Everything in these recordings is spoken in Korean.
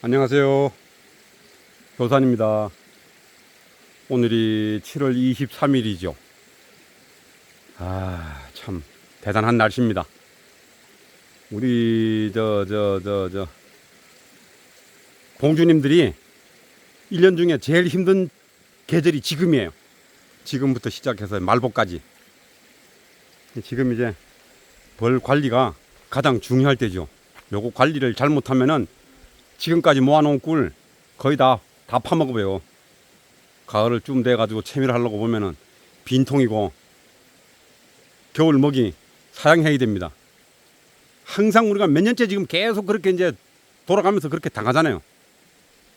안녕하세요. 교산입니다. 오늘이 7월 23일이죠. 아, 참 대단한 날씨입니다. 우리 저 저 저저 봉주님들이 1년 중에 제일 힘든 계절이 지금이에요. 지금부터 시작해서 말복까지. 지금 이제 벌 관리가 가장 중요할 때죠. 요거 관리를 잘못하면은 지금까지 모아놓은 꿀 거의 다, 다 파먹어요. 가을을 좀 돼가지고 채미를 하려고 보면은 빈통이고 겨울 먹이 사양해야 됩니다. 항상 우리가 몇 년째 지금 계속 그렇게 이제 돌아가면서 그렇게 당하잖아요.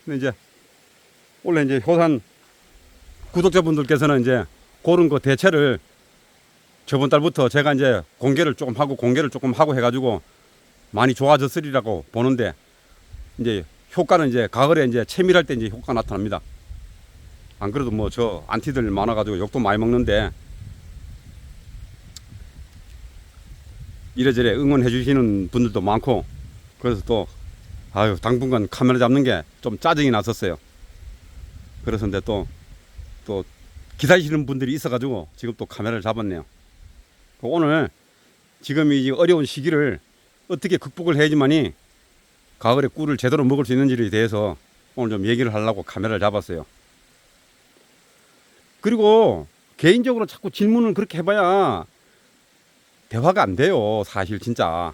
근데 이제 원래 이제 효산 구독자분들께서는 이제 그런 거 대체를 저번 달부터 제가 이제 공개를 조금 하고 공개를 조금 하고 해가지고 많이 좋아졌으리라고 보는데 이제 효과는 이제 가을에 이제 채밀할 때 이제 효과 나타납니다. 안 그래도 뭐 저 안티들 많아가지고 욕도 많이 먹는데 이래저래 응원해 주시는 분들도 많고 그래서 또 아유 당분간 카메라 잡는 게 좀 짜증이 났었어요. 그래서 근데 또 또 기다리시는 분들이 있어가지고 지금 또 카메라를 잡았네요. 오늘 지금 이 어려운 시기를 어떻게 극복을 해야지만이 가을에 꿀을 제대로 먹을 수 있는지에 대해서 오늘 좀 얘기를 하려고 카메라를 잡았어요. 그리고 개인적으로 자꾸 질문을 그렇게 해봐야 대화가 안 돼요. 사실 진짜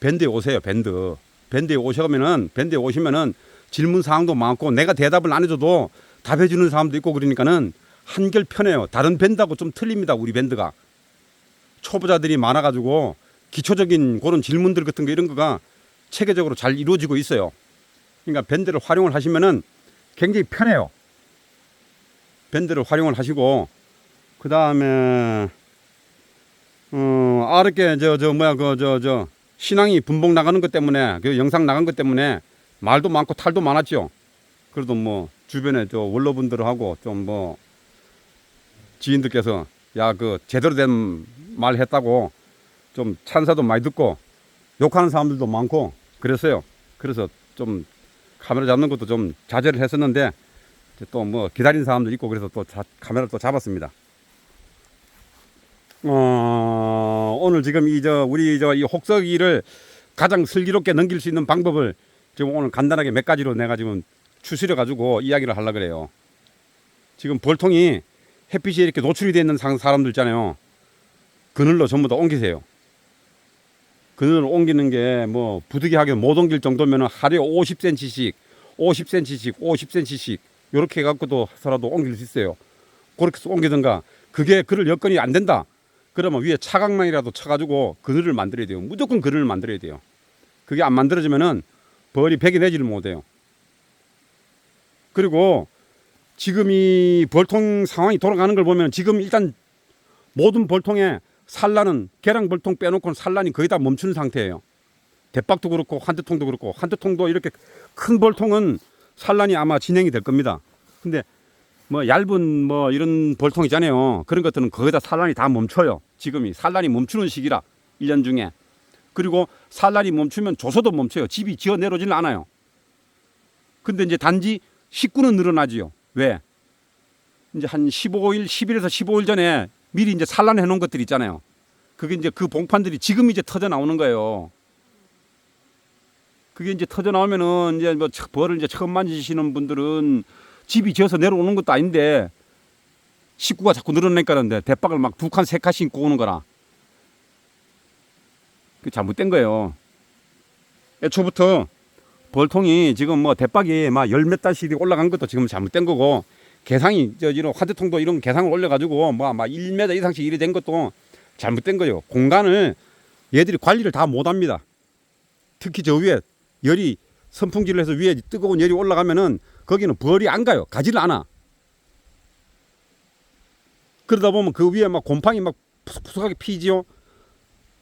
밴드에 오세요. 밴드 밴드에 오셔면은 밴드에 오시면은 질문 사항도 많고 내가 대답을 안 해줘도 답해주는 사람도 있고 그러니까는 한결 편해요. 다른 밴드하고 좀 틀립니다. 우리 밴드가 초보자들이 많아가지고 기초적인 그런 질문들 같은 거 이런 거가 체계적으로 잘 이루어지고 있어요. 그러니까 밴드를 활용을 하시면은 굉장히 편해요. 밴드를 활용을 하시고 그 다음에 어 아랫게 저 저 뭐야 그저저 신앙이 분봉 나가는 것 때문에 그 영상 나간 것 때문에 말도 많고 탈도 많았죠. 그래도 뭐 주변에 저 원로분들하고 좀 뭐 지인들께서 야 그 제대로 된 말 했다고 좀 찬사도 많이 듣고 욕하는 사람들도 많고 그랬어요. 그래서 좀 카메라 잡는 것도 좀 자제를 했었는데 또 뭐 기다리는 사람도 있고 그래서 또 자, 카메라를 또 잡았습니다. 어, 오늘 지금 이 저 우리 저 이 혹서기를 가장 슬기롭게 넘길 수 있는 방법을 지금 오늘 간단하게 몇 가지로 내가 지금 추스려 가지고 이야기를 하려 그래요. 지금 볼통이 햇빛이 이렇게 노출이 돼 있는 상- 사람들 있잖아요. 그늘로 전부 다 옮기세요. 그늘을 옮기는 게 뭐 부득이하게 못 옮길 정도면 하루에 50cm씩, 50cm씩, 50cm씩 이렇게 해갖고도 해서라도 옮길 수 있어요. 그렇게 옮기든가 그게 그럴 여건이 안 된다. 그러면 위에 차각망이라도 쳐가지고 그늘을 만들어야 돼요. 무조건 그늘을 만들어야 돼요. 그게 안 만들어지면은 벌이 배기 내지를 못해요. 그리고 지금 이 벌통 상황이 돌아가는 걸 보면 지금 일단 모든 벌통에 산란은 계량 벌통 빼놓고는 산란이 거의 다 멈추는 상태예요. 대박도 그렇고 한두통도 그렇고 한두통도 이렇게 큰 벌통은 산란이 아마 진행이 될 겁니다. 근데 뭐 얇은 뭐 이런 벌통 있잖아요. 그런 것들은 거의 다 산란이 다 멈춰요. 지금이 산란이 멈추는 시기라 1년 중에. 그리고 산란이 멈추면 조소도 멈춰요. 집이 지어 내려오지는 않아요. 근데 이제 단지 식구는 늘어나지요. 왜? 이제 한 15일, 10일에서 15일 전에 미리 이제 산란해 놓은 것들 있잖아요. 그게 이제 그 봉판들이 지금 이제 터져 나오는 거예요. 그게 이제 터져 나오면은 이제 뭐 처- 벌을 이제 처음 만지시는 분들은 집이 지어서 내려오는 것도 아닌데 식구가 자꾸 늘어나니까는데 대박을 막 두 칸 세 칸씩 입고 오는 거라. 그 잘못된 거예요. 애초부터 벌통이 지금 뭐 대박이 막 열 몇 달씩 올라간 것도 지금 잘못된 거고 개상이 저 이런 화대통도 이런 개상을 올려가지고 뭐막 1m 이상씩 이래 된 것도 잘못된 거예요. 공간을 얘들이 관리를 다 못합니다. 특히 저 위에 열이 선풍기를 해서 위에 뜨거운 열이 올라가면은 거기는 벌이 안 가요. 가지를 않아. 그러다 보면 그 위에 막 곰팡이 막 푸석푸석하게 피지요.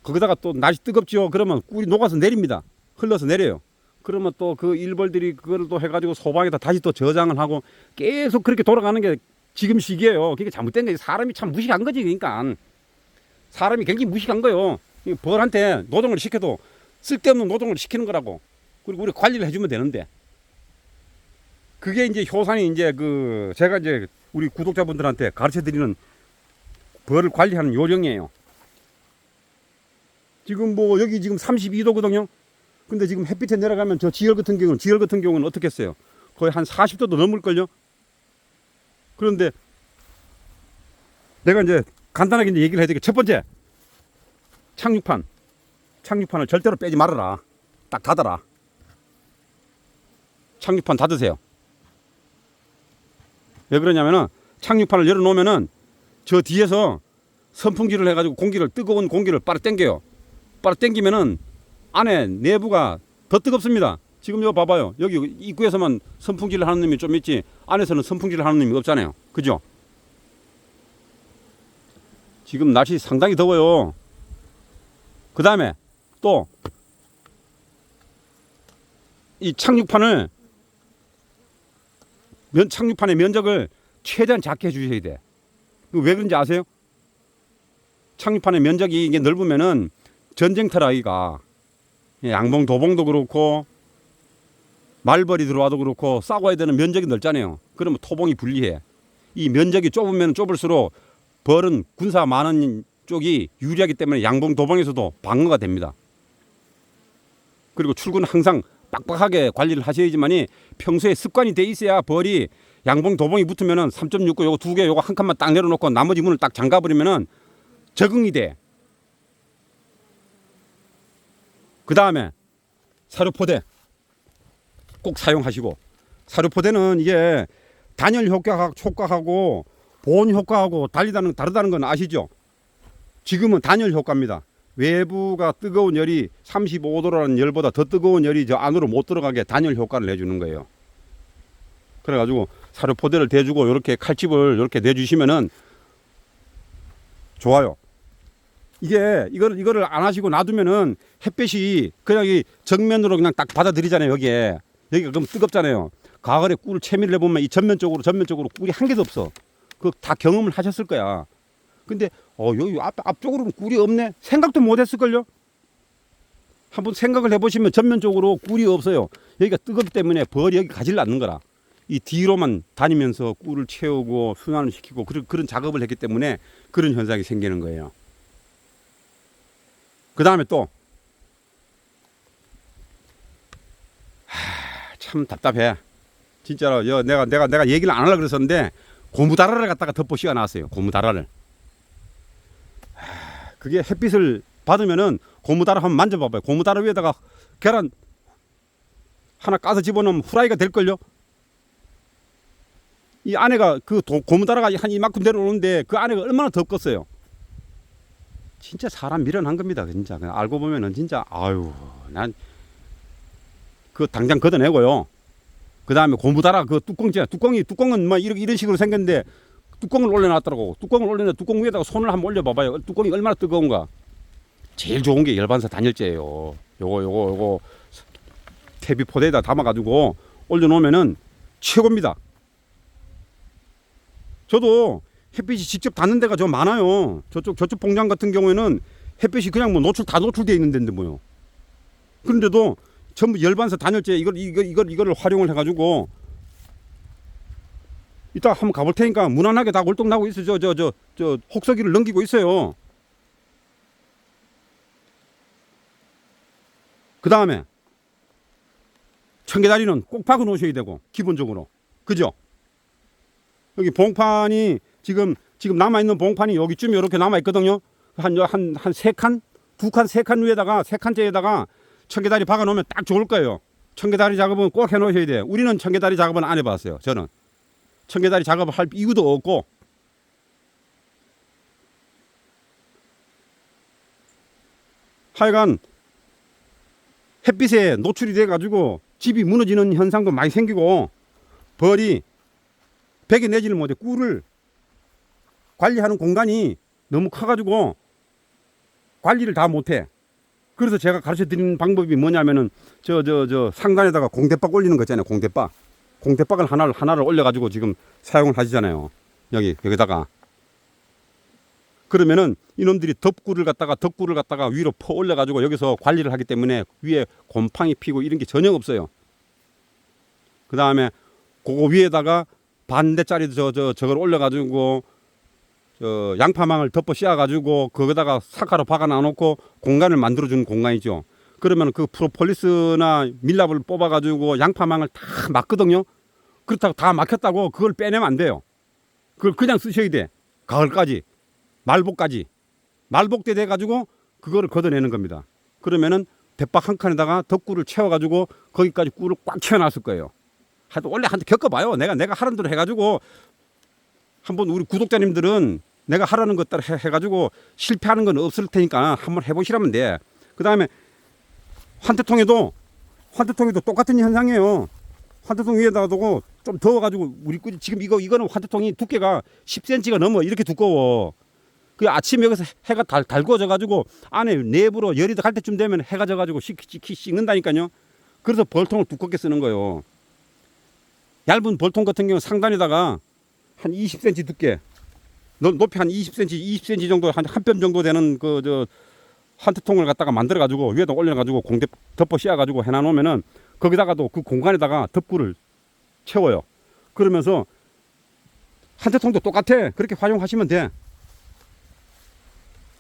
거기다가 또 날씨 뜨겁지요. 그러면 꿀이 녹아서 내립니다. 흘러서 내려요. 그러면 또 그 일벌들이 그걸 또 해가지고 소방에다 다시 또 저장을 하고 계속 그렇게 돌아가는 게 지금 시기예요. 그게 잘못된 거지. 사람이 참 무식한 거지. 그러니까 사람이 굉장히 무식한 거요. 이 벌한테 노동을 시켜도 쓸데없는 노동을 시키는 거라고. 그리고 우리 관리를 해주면 되는데 그게 이제 효산이 이제 그 제가 이제 우리 구독자분들한테 가르쳐 드리는 벌을 관리하는 요령이에요. 지금 뭐 여기 지금 32도거든요. 근데 지금 햇빛에 내려가면 저 지열 같은 경우는 지열 같은 경우는 어떻게 했어요? 거의 한 40도도 넘을걸요. 그런데 내가 이제 간단하게 이제 얘기를 해야 되겠 첫 번째 착륙판 착륙판을 절대로 빼지 말아라. 딱 닫아라. 착륙판 닫으세요. 왜 그러냐면은 착륙판을 열어놓으면은 저 뒤에서 선풍기를 해가지고 공기를 뜨거운 공기를 빨아 당겨요. 빨아 당기면은 안에 내부가 더 뜨겁습니다. 지금 여기 봐봐요. 여기 입구에서만 선풍기를 하는 놈이 좀 있지 안에서는 선풍기를 하는 놈이 없잖아요. 그죠? 지금 날씨 상당히 더워요. 그 다음에 또 이 착륙판을 면 착륙판의 면적을 최대한 작게 해주셔야 돼. 그왜 그런지 아세요? 착륙판의 면적이 이게 넓으면은 전쟁터라 이가 예, 양봉 도봉도 그렇고 말벌이 들어와도 그렇고 싸워야 되는 면적이 넓잖아요. 그러면 토봉이 불리해. 이 면적이 좁으면 좁을수록 벌은 군사 많은 쪽이 유리하기 때문에 양봉 도봉에서도 방어가 됩니다. 그리고 출근 항상 빡빡하게 관리를 하셔야지만이 평소에 습관이 돼 있어야 벌이 양봉 도봉이 붙으면은 3.69 요거 두 개 요거 한 칸만 딱 내려놓고 나머지 문을 딱 잠가 버리면은 적응이 돼. 그 다음에 사료포대 꼭 사용하시고 사료포대는 이게 단열 효과 효과하고 보온 효과하고 달리다는 다르다는 건 아시죠? 지금은 단열 효과입니다. 외부가 뜨거운 열이 35도라는 열보다 더 뜨거운 열이 저 안으로 못 들어가게 단열 효과를 내주는 거예요. 그래가지고 사료 포대를 대주고 이렇게 칼집을 이렇게 내주시면은 좋아요. 이게 이걸 이거를 안 하시고 놔두면은 햇빛이 그냥 이 정면으로 그냥 딱 받아들이잖아요. 여기에 여기가 그럼 뜨겁잖아요. 가을에 꿀을 채미를 해보면 이 전면적으로 전면적으로 꿀이 한 개도 없어. 그 다 경험을 하셨을 거야. 근데 어 여기 앞 앞쪽으로는 꿀이 없네. 생각도 못 했을걸요. 한번 생각을 해보시면 전면적으로 꿀이 없어요. 여기가 뜨겁기 때문에 벌이 여기 가지를 않는 거라. 이 뒤로만 다니면서 꿀을 채우고 순환을 시키고 그런 그런 작업을 했기 때문에 그런 현상이 생기는 거예요. 그 다음에 또, 하, 참 답답해. 진짜로, 여, 내가, 내가, 내가 얘기를 안 하려고 그랬었는데, 고무다라를 갖다가 덮보시가 나왔어요. 고무다라를. 하, 그게 햇빛을 받으면은 고무다라 한번 만져봐봐요. 고무다라 위에다가 계란 하나 까서 집어넣으면 후라이가 될걸요? 이 안에가 그 도- 고무다라가 한 이만큼 내려오는데 그 안에가 얼마나 덥겠어요. 진짜 사람 미련한 겁니다. 진짜 그냥 알고 보면은 진짜 아유 난 그 당장 걷어내고요. 그 다음에 고무다라 그 뚜껑째 뚜껑이 뚜껑은 뭐 이렇게 이런 식으로 생겼는데 뚜껑을 올려놨더라고. 뚜껑을 올려놨 뚜껑 위에다가 손을 한번 올려봐봐요. 뚜껑이 얼마나 뜨거운가. 제일 좋은 게 열반사 단열재예요. 요거 요거 요거 태비 포대에다 담아가지고 올려놓으면은 최고입니다. 저도 햇빛이 직접 닿는 데가 좀 많아요. 저쪽 저쪽 봉장 같은 경우에는 햇빛이 그냥 뭐 노출 다 노출돼 있는 데인데 뭐요. 그런데도 전부 열반사 단열재 이걸 이걸 이걸 이거를 활용을 해가지고 이따 한번 가볼 테니까 무난하게 다 월동 나고 있어. 저저 저 저 혹서기를 넘기고 있어요. 그 다음에 청개다리는 꼭 박아 놓으셔야 되고 기본적으로 그죠? 여기 봉판이 지금 지금 남아 있는 봉판이 여기쯤 이렇게 남아 있거든요. 한 한 한 세 칸, 두 칸, 세 칸 위에다가 세 칸째에다가 청개다리 박아 놓으면 딱 좋을 거예요. 청개다리 작업은 꼭 해 놓으셔야 돼요. 우리는 청개다리 작업은 안 해 봤어요. 저는 청개다리 작업을 할 이유도 없고 하여간 햇빛에 노출이 돼 가지고 집이 무너지는 현상도 많이 생기고 벌이 베개 내지를 못해 꿀을 관리하는 공간이 너무 커가지고 관리를 다 못해. 그래서 제가 가르쳐 드리는 방법이 뭐냐면은 저저 저 상단에다가 공대박 올리는 거 있잖아요. 공대박. 공대박을 하나를 하나를 올려가지고 지금 사용을 하시잖아요. 여기 여기다가 그러면은 이놈들이 덮구를 갖다가 덮구를 갖다가 위로 퍼 올려가지고 여기서 관리를 하기 때문에 위에 곰팡이 피고 이런 게 전혀 없어요. 그 다음에 그거 위에다가 반대짜리 저, 저, 저걸 올려가지고 저 양파망을 덮어 씌워가지고 거기다가 사카로 박아 놔놓고 공간을 만들어주는 공간이죠. 그러면 그 프로폴리스나 밀랍을 뽑아가지고 양파망을 다 막거든요. 그렇다고 다 막혔다고 그걸 빼내면 안 돼요. 그걸 그냥 쓰셔야 돼. 가을까지, 말복까지. 말복 때 돼가지고 그거를 걷어내는 겁니다. 그러면은 대박 한 칸에다가 덕구를 채워가지고 거기까지 꿀을 꽉 채워놨을 거예요. 하여튼 원래 한번 겪어봐요. 내가 내가 하는 대로 해가지고 한번 우리 구독자님들은 내가 하라는 것 따라 해, 해가지고 실패하는 건 없을 테니까 한번 해보시라면 돼. 그 다음에 환태통에도 환태통에도 똑같은 현상이에요. 환태통 위에다가 두고 좀 더워가지고 우리 꿀 지금 이거 이거는 환태통이 두께가 10cm가 넘어 이렇게 두꺼워. 그 아침 여기서 해가 달, 달궈져 가지고 안에 내부로 열이 갈 때쯤 되면 해가 져 가지고 식, 식, 식는다니까요. 그래서 벌통을 두껍게 쓰는 거예요. 얇은 벌통 같은 경우 상단에다가 한 20cm 두께, 높- 높이 한 20cm, 20cm 정도 한 한 뼘 정도 되는 그 저 한트통을 갖다가 만들어 가지고 위에다 올려 가지고 공대 덮어 씌워 가지고 해놔 놓으면은 거기다가도 그 공간에다가 덮구를 채워요. 그러면서 한트통도 똑같아. 그렇게 활용하시면 돼.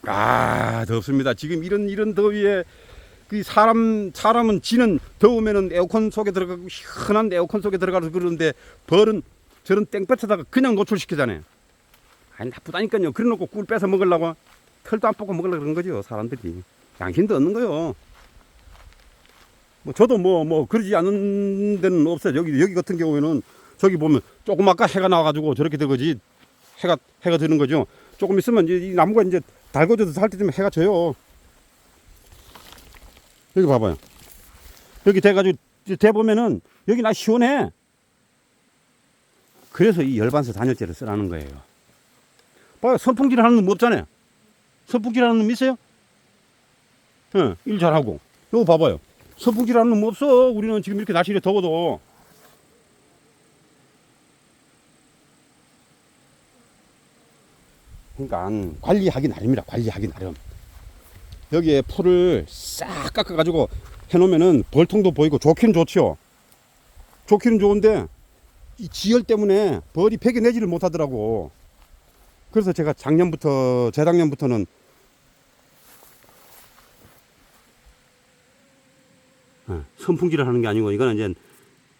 아 덥습니다. 지금 이런 이런 더위에 그 사람 사람은 지는 더우면은 에어컨 속에 들어가고 시원한 에어컨 속에 들어가서 그러는데 벌은 저런 땡볕에다가 그냥 노출시키잖아요. 아니 나쁘다니까요. 그래 놓고 꿀 빼서 먹으려고 털도 안 뽑고 먹으려고 그런 거죠 사람들이. 양심도 없는 거요. 뭐 저도 뭐 뭐 그러지 않은 데는 없어요. 여기 여기 같은 경우에는 저기 보면 조금 아까 해가 나와가지고 저렇게 되거지 해가 해가 드는 거죠. 조금 있으면 이제 이 나무가 이제 달궈져서 살때 되면 해가 져요. 여기 봐봐요. 여기 돼가지고 돼 보면은 여기 나 시원해. 그래서 이 열반서 단열재를 쓰라는 거예요. 봐요. 선풍기를 하는 놈 없잖아요. 선풍기를 하는 놈 있어요? 예, 일 잘하고. 요거 봐봐요. 선풍기를 하는 놈 없어. 우리는 지금 이렇게 날씨가 더워도. 그러니까 관리하기 나름이라 관리하기 나름. 여기에 풀을 싹 깎아가지고 해놓으면은 벌통도 보이고 좋기는 좋죠. 좋기는 좋은데 이 지열 때문에 벌이 폐기 내지를 못하더라고. 그래서 제가 작년부터 재작년부터는 예, 선풍기를 하는 게 아니고 이거는 이제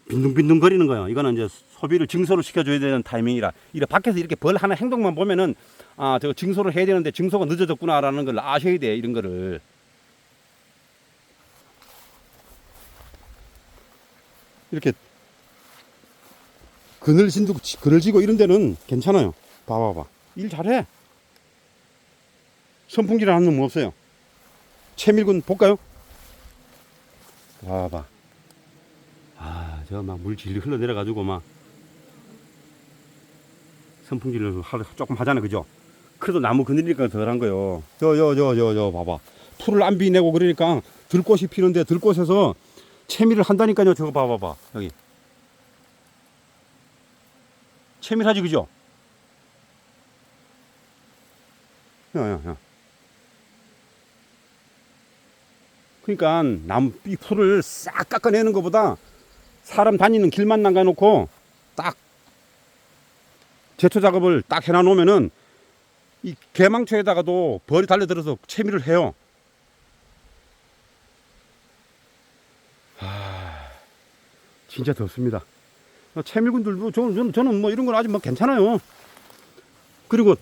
빈둥빈둥 거리는 거예요. 이거는 이제 소비를 증소를 시켜줘야 되는 타이밍이라 이래 밖에서 이렇게 벌 하나 행동만 보면은 아 저 증소를 해야 되는데 증소가 늦어졌구나라는 걸 아셔야 돼 이런 거를. 이렇게 그늘 진두고 그늘 지고 이런 데는 괜찮아요. 봐봐봐. 일 잘해. 선풍기를 하는 놈 없어요. 채밀군 볼까요? 봐봐. 아, 저 막 물 질질 흘러내려가지고 막 선풍기를 하루 조금 하잖아, 그죠? 그래도 나무 그늘이니까 덜한 거요. 저, 저, 저, 저, 저, 봐봐. 풀을 안 비내고 그러니까 들꽃이 피는데 들꽃에서 채밀을 한다니까요. 저거 봐봐봐. 여기. 채밀하지, 그죠? 야, 야, 야. 그러니까 나무 이 풀을 싹 깎아내는 것보다 사람 다니는 길만 남겨놓고 딱 제초 작업을 딱 해놔 놓으면은 이 개망초에다가도 벌이 달려들어서 채미를 해요. 아, 진짜 덥습니다. 채밀군들도 저는, 저는 뭐 이런 건 아직 뭐 괜찮아요. 그리고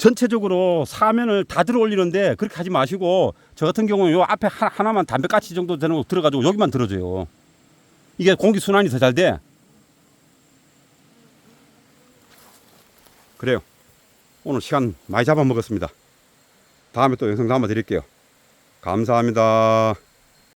전체적으로 사면을 다 들어 올리는데 그렇게 하지 마시고 저 같은 경우는 요 앞에 하, 하나 만 담배까치 정도 되는 거 들어가지고 여기만 들어줘요. 이게 공기 순환이 더 잘 돼. 그래요. 오늘 시간 많이 잡아먹었습니다. 다음에 또 영상 담아 드릴게요. 감사합니다.